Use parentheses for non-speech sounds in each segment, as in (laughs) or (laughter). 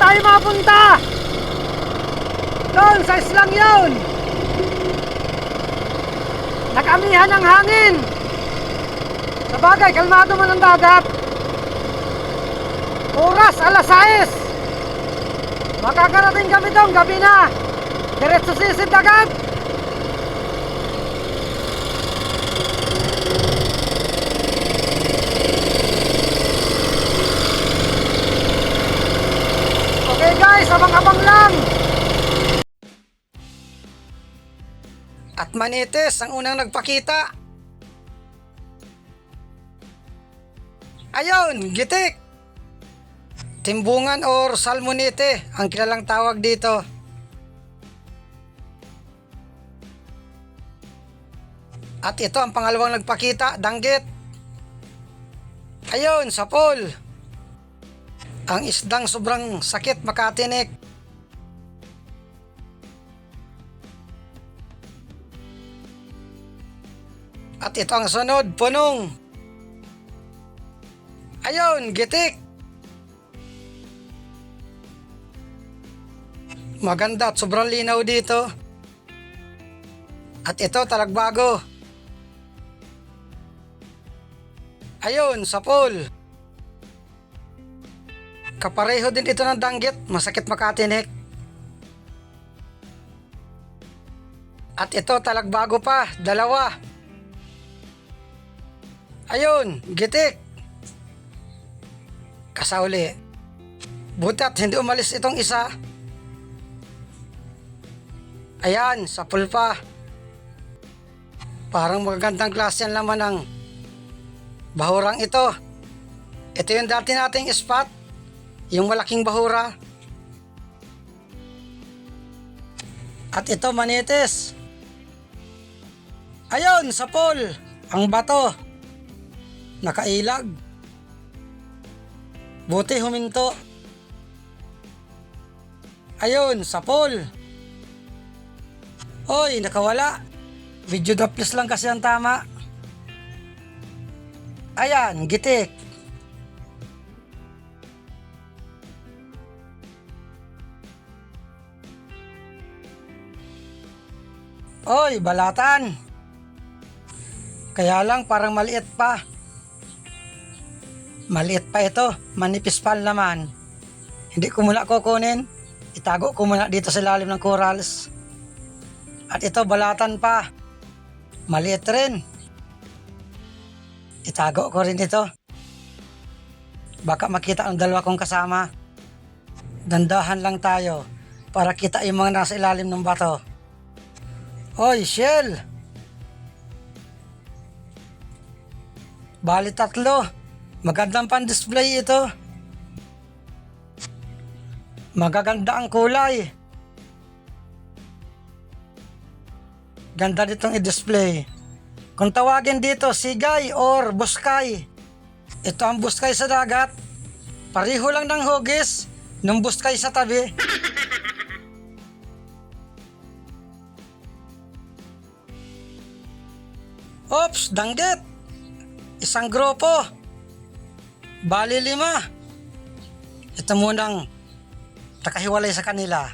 tayo mapunta? Doon, sa islang yun. Nag-amihan ng hangin. Sa bagay, kalmado man ang dagat. Oras, alas 6. Makakarating kami doon, gabi na. Diretso sisid agad. Abang-abang lang. At manites ang unang nagpakita. Ayun, gitik. Timbungan or salmonite ang kilalang tawag dito. At ito ang pangalawang nagpakita, danggit. Ayun, sapol. Ang isdang sobrang sakit makatinik. At ito ang sunod, punong. Ayun, gitik. Maganda at sobrang linaw dito. At ito, talagbago. Ayun, sapol. Kapareho din ito ng danggit, masakit makatinik. At ito, talagbago pa, dalawa. Ayun, gitik. Kasauli. Buti at hindi umalis itong isa. Ayan, sa pulpa. Parang magagandang klase ang laman ng bahurang ito. Ito yung dati nating spot. Yung malaking bahura. At ito manitis. Ayun, sa pool. Ang bato. Nakailag. Buti huminto. Ayun, sa pool. Oy, nakawala. Video duplis lang kasi ang tama. Ayan, gitik. Oy, balatan. Kaya lang parang maliit pa. Maliit pa ito, manipis pa naman. Hindi ko muna kukunin. Itago ko muna dito sa lalim ng corals. At ito balatan pa. Maliit rin. Itago ko rin ito. Baka makita ang dalawa kong kasama. Dandahan lang tayo para kita yung mga nasa ilalim ng bato. Hoy, Shell! Bali tatlo. Magandang pan-display ito. Magaganda ang kulay. Ganda nitong i-display. Kung tawagin dito, sigay or buskay. Ito ang buskay sa dagat. Pariho lang ng hugis ng buskay sa tabi. Ops, danggit. Isang grupo. Bali lima. Ito munang nakahiwalay sa kanila.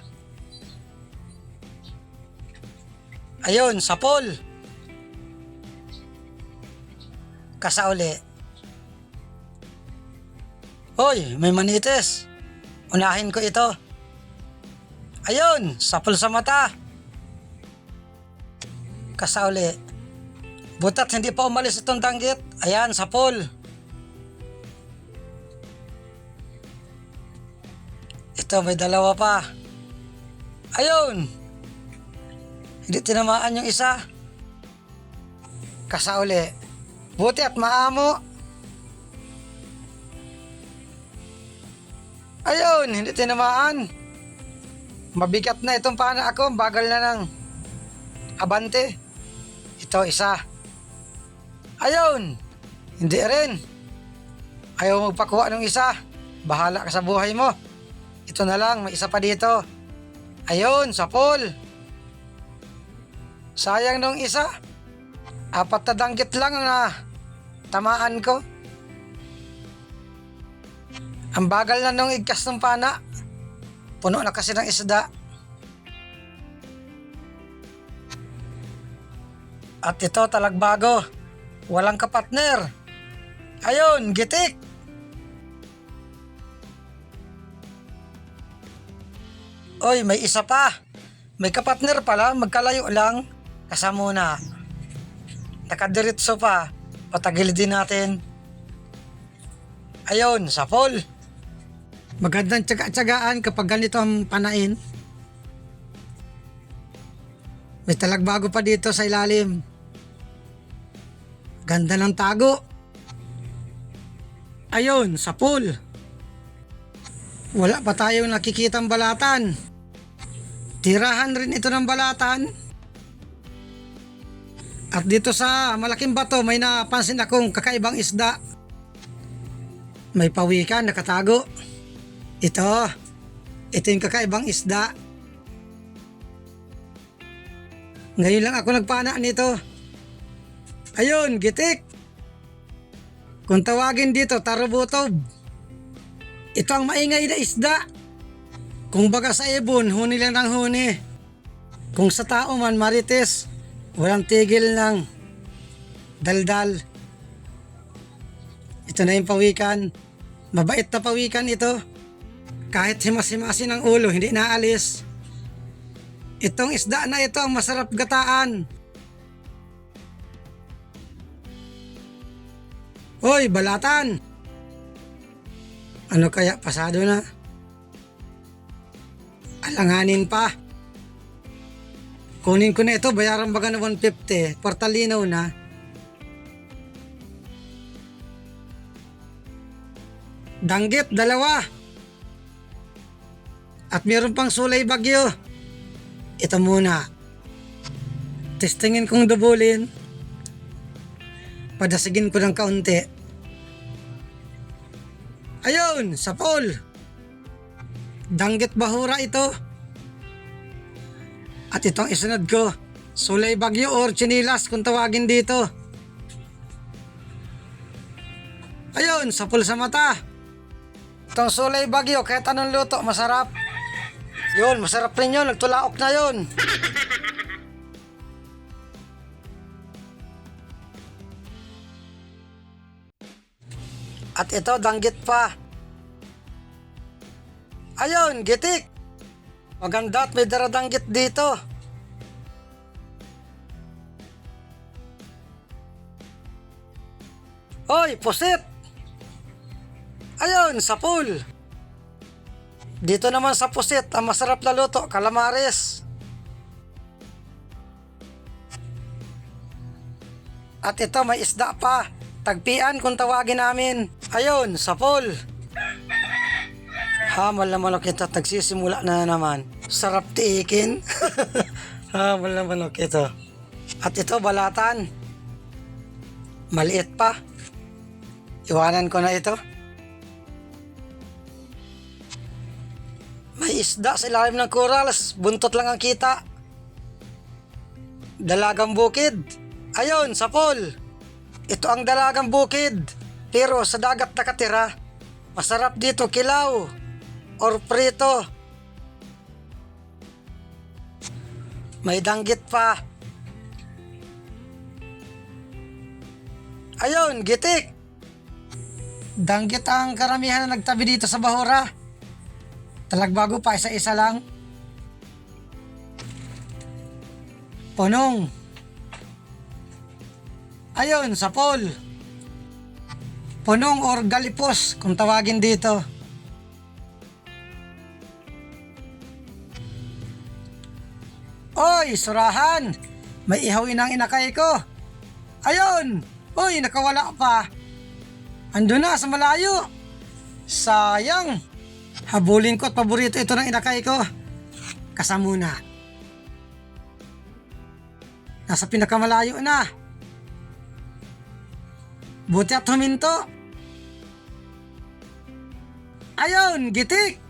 Ayun, sapol. Kasauli. Hoy, may manites. Unahin ko ito. Ayun, sapol sa mata. Kasauli. Butat hindi pa umalis itong danggit. Ayan, sapol. Ito, may dalawa pa. Ayun. Hindi tinamaan yung isa. Kasauli. Buti at maamo. Ayun, hindi tinamaan. Mabigat na itong pana ako. Bagal na ng abante. Ito, isa. Ayun! Hindi rin. Ayaw magpakuha ng isa. Bahala ka sa buhay mo. Ito na lang, may isa pa dito. Ayun, sa pool. Sayang nung isa. Apat na danggit lang na tamaan ko. Ang bagal na nung igkas ng pana. Puno na kasi ng isda. At ito talagbago. Walang kapatner. Ayun, gitik. Oy, may isa pa. May kapatner pala, magkalayo lang. Kasama na. Nakadiritso pa. Patagil din natin. Ayun, sa pool. Magandang tsaga-tsagaan kapag ganito ang panain. May talagbago pa dito sa ilalim. Ganda ng tago. Ayun, sa pool. Wala pa tayong nakikitang balatan. Tirahan rin ito ng balatan. At dito sa malaking bato may napansin akong kakaibang isda. May pawikan nakatago. Ito. Ito yung kakaibang isda. Ngayon lang ako nagpana nito. Ayun, gitik. Kung tawagin dito, tarubutob. Ito ang maingay na isda. Kung baga sa ibon, huni lang ng huni. Kung sa tao man, marites. Walang tigil ng daldal. Ito na yung pawikan. Mabait na pawikan ito. Kahit himas-himasin ang ulo, hindi naalis. Itong isda na ito ang masarap gataan. Hoy, balatan! Ano kaya pasado na? Alanganin pa. Kunin ko na ito, bayaran baga na 150. Portalinaw na. Danggit, dalawa. At meron pang sulay bagyo. Ito muna. Testingin kong dubulin. Padasigin ko ng kaunti. Ayun, sa pool. Danggit bahura ito. At itong isunod ko, sulay bagyo or chinilas kung tawagin dito. Ayun, sa pool sa mata. Itong sulay bagyo, kahit anong luto, masarap. Yun, masarap rin yun. Nagtulaok na yun. At ito, danggit pa. Ayun, gitik. Maganda at may daradanggit dito. Hoy, pusit! Ayun, sa pool. Dito naman sa pusit, ang masarap na luto, calamares. At ito, may isda pa. Tagpian kung tawagin namin. Ayun, sa pool. Hamal na manok ito, nagsisimula na naman. Sarap tiikin. (laughs) Hamal na manok ito. At ito, balatan. Maliit pa. Iwanan ko na ito. May isda sa ilalim ng corals. Buntot lang ang kita. Dalagang bukid. Ayun, sa pool. Ito ang dalagang bukid. Pero sa dagat nakatira. Masarap dito kilaw. Or prito. May danggit pa. Ayun, gitik. Danggit ang karamihan na nagtabi dito sa Bahura. Talagbago pa, isa-isa lang. Punong. Ayun, sa pool. Punong or galipos, kung tawagin dito. Oy, surahan! May ihawin ang inakay ko. Ayun! Uy, nakawala pa. Ando na sa malayo. Sayang. Habulin ko at paborito ito ng inakay ko. Kasamuna. Nasa pinakamalayo na. Buti at huminto. Ayun, gitik.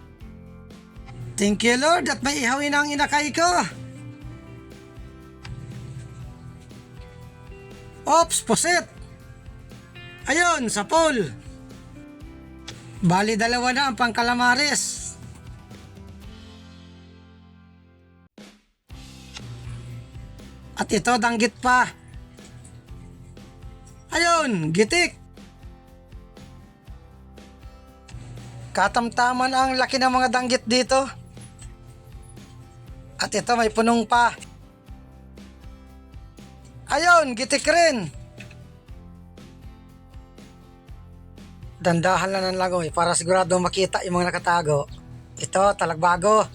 Thank you Lord at may ihawin ang inakay ko. Ops, puset! Ayun, sa pool. Bali dalawa na ang pangkalamares. At ito, danggit pa. Ayun, gitik. Katamtaman ang laki ng mga danggit dito. At ito, may punong pa. Ayun, gitik rin. Dandahan lang ng langoy para sigurado makita yung mga nakatago. Ito, talagbago.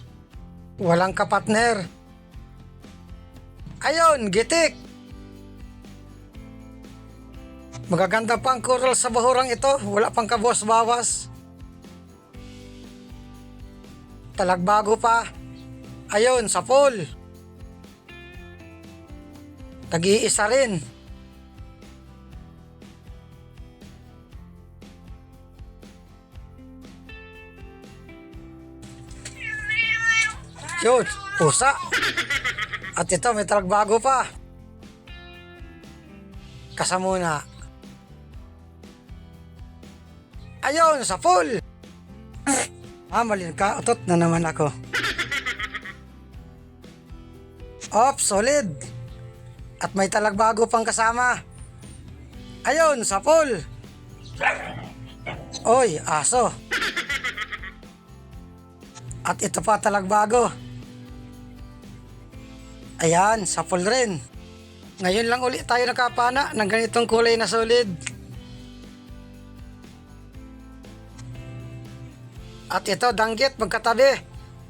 Walang kapatner. Ayun, gitik. Magaganda pa ang coral sa bahurang ito. Wala pang kabos-bawas. Talagbago pa. Ayun, sa pool. Tag-iisa rin. Yun, pusa. At ito, may talagbago pa. Kasamuna. Ayun, sa pool. Ah, malin ka. Utot na naman ako. Op, solid. At may talagbago pang kasama. Ayun, sa pool. Oy, aso. At ito pa talagbago. Ayan, sa pool rin. Ngayon lang ulit tayo nakapana ng ganitong kulay na solid. At ito, danggit, magkatabi.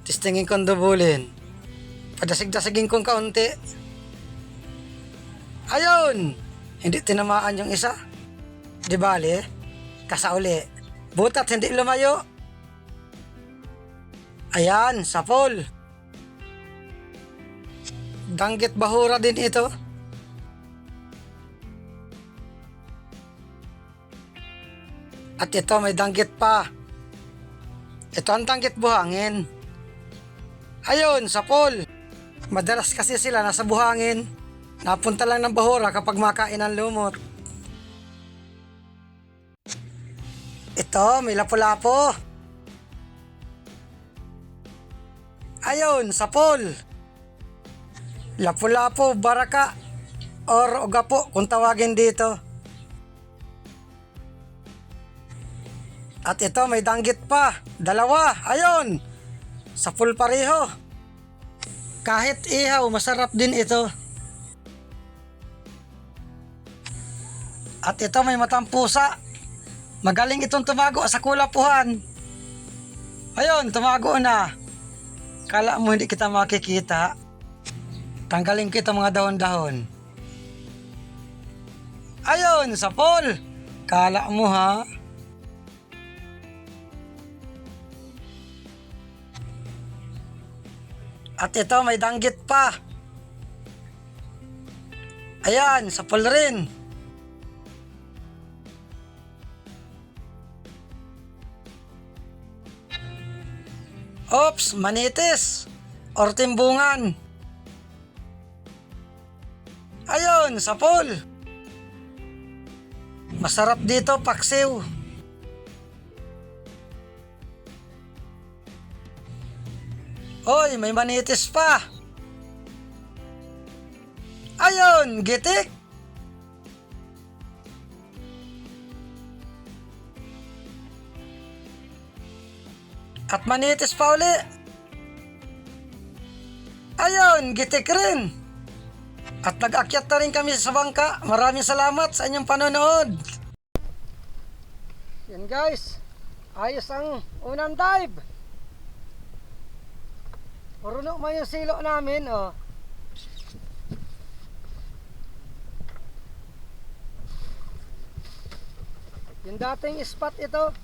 Tistingin kong dubulin. Padasig-dasigin kong kaunti. Ayun! Hindi tinamaan yung isa. Di bali, kasauli. Butat hindi lumayo. Ayan, sa pool. Danggit bahura din ito. At ito may danggit pa. Ito ang danggit buhangin. Ayun, sa pool. Madalas kasi sila nasa buhangin. Napunta lang ng bahura kapag makain ng lumot. Ito, may lapu-lapo. Ayun, sa pool. Lapu-lapo, baraka, or ugapo kung tawagin dito. At ito, may danggit pa. Dalawa, ayun. Sa pool pareho. Kahit ihaw, masarap din ito. At ito, may matang pusa. Magaling itong tumago sa kulapuhan. Ayun, tumago na. Kala mo hindi kita makikita. Tanggalin kita mga dahon-dahon. Ayun, sa pool. Kala mo ha. At ito, may danggit pa. Ayan, sa pool rin. Ops, manitis. Or timbungan. Ayun, sa pool. Masarap dito, paksiw. Oy, may manitis pa. Ayun, gitik. At manitis pa uli. Ayun, gitik rin. At nag-akyat na rin kami sa bangka. Maraming salamat sa inyong panonood. Yan guys, ayos ang unang dive. Puruno mo yung silo namin, oh. Yung dating spot ito,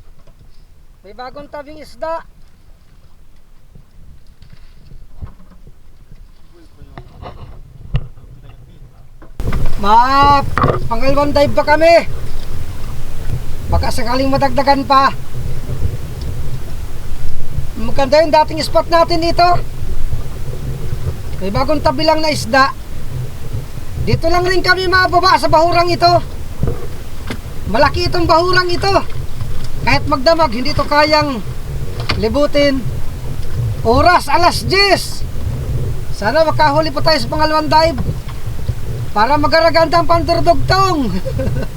may bagong tabing isda. Ma, pangalawang dive pa kami. Baka sakaling madagdagan pa. Maganda yung dating spot natin dito. May bagong tabi lang na isda. Dito lang rin kami mababa sa bahurang ito. Malaki itong bahurang ito. Kahit magdamag, hindi to kayang libutin. Oras, alas 10. Sana makahuli pa tayo sa pangalawang dive. Para magaragandang panturdugtong. (laughs)